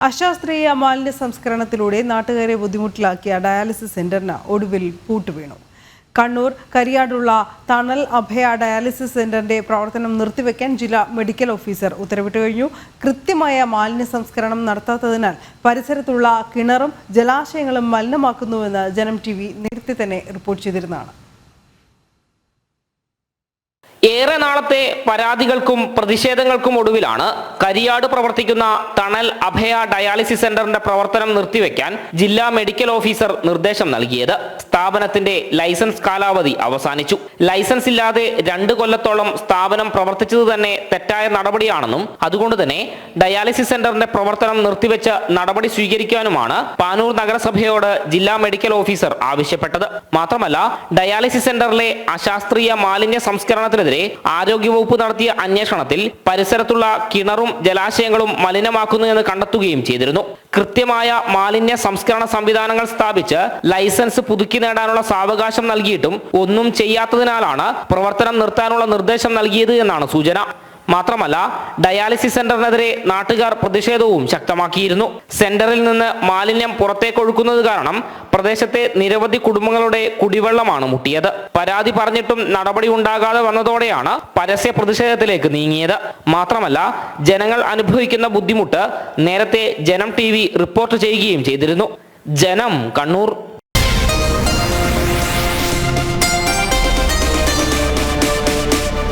അശാസ്ത്രീയ മാലിന്യ സംസ്കരണത്തിലൂടെ നാട്ടുകാരെ ബുദ്ധിമുട്ടിലാക്കിയ ഡയാലിസിസ് സെന്ററിന് ഒടുവിൽ പൂട്ടുവീണു കണ്ണൂർ കരിയാടുള്ള തണൽ അഭയ ഡയാലിസിസ് സെന്ററിന്റെ പ്രവർത്തനം നിർത്തിവെക്കാൻ ജില്ലാ മെഡിക്കൽ ഓഫീസർ ഉത്തരവിട്ട് കഴിഞ്ഞു. കൃത്യമായ മാലിന്യ സംസ്കരണം നടത്താത്തതിനാൽ പരിസരത്തുള്ള കിണറും ജലാശയങ്ങളും മലിനമാക്കുന്നുവെന്ന് ജനം ടി വി നേരത്തെ തന്നെ റിപ്പോർട്ട് ചെയ്തിരുന്നതാണ്. ഏറെ നാളത്തെ പരാതികൾക്കും പ്രതിഷേധങ്ങൾക്കും ഒടുവിലാണ് കരിയാട് പ്രവർത്തിക്കുന്ന തണൽ അഭയ ഡയാലിസിസ് സെന്ററിന്റെ പ്രവർത്തനം നിർത്തിവെക്കാൻ ജില്ലാ മെഡിക്കൽ ഓഫീസർ നിർദ്ദേശം നൽകിയത്. സ്ഥാപനത്തിന്റെ ലൈസൻസ് കാലാവധി അവസാനിച്ചു. ലൈസൻസ് ഇല്ലാതെ രണ്ട് കൊല്ലത്തോളം സ്ഥാപനം പ്രവർത്തിച്ചത് തന്നെ തെറ്റായ നടപടിയാണെന്നും അതുകൊണ്ട് തന്നെ ഡയാലിസിസ് സെന്ററിന്റെ പ്രവർത്തനം നിർത്തിവെച്ച് നടപടി സ്വീകരിക്കാനുമാണ് പാനൂർ നഗരസഭയോട് ജില്ലാ മെഡിക്കൽ ഓഫീസർ ആവശ്യപ്പെട്ടത്. മാത്രമല്ല ഡയാലിസിസ് സെന്ററിലെ അശാസ്ത്രീയ മാലിന്യ സംസ്കരണത്തിനെതിരെ ആരോഗ്യവകുപ്പ് നടത്തിയ അന്വേഷണത്തിൽ പരിസരത്തുള്ള കിണറും ജലാശയങ്ങളും മലിനമാക്കുന്നു എന്ന് കണ്ടെത്തുകയും ചെയ്തിരുന്നു. കൃത്യമായ മാലിന്യ സംസ്കരണ സംവിധാനങ്ങൾ സ്ഥാപിച്ച് ലൈസൻസ് പുതുക്കി നേടാനുള്ള സാവകാശം നൽകിയിട്ടും ഒന്നും ചെയ്യാത്തതിനാലാണ് പ്രവർത്തനം നിർത്താനുള്ള നിർദ്ദേശം നൽകിയത് എന്നാണ് സൂചന. മാത്രമല്ല ഡയാലിസിസ് സെന്ററിനെതിരെ നാട്ടുകാർ പ്രതിഷേധവും ശക്തമാക്കിയിരുന്നു. സെന്ററിൽ നിന്ന് മാലിന്യം പുറത്തേക്ക് പുറത്തേക്കൊഴുക്കുന്നത് കാരണം പ്രദേശത്തെ നിരവധി കുടുംബങ്ങളുടെ കുടിവെള്ളമാണ് മുട്ടിയത്. പരാതി പറഞ്ഞിട്ടും നടപടി ഉണ്ടാകാതെ വന്നതോടെയാണ് പരസ്യ പ്രതിഷേധത്തിലേക്ക് നീങ്ങിയത്. മാത്രമല്ല ജനങ്ങൾ അനുഭവിക്കുന്ന ബുദ്ധിമുട്ട് നേരത്തെ ജനം ടി റിപ്പോർട്ട് ചെയ്യുകയും ചെയ്തിരുന്നു. ജനം കണ്ണൂർ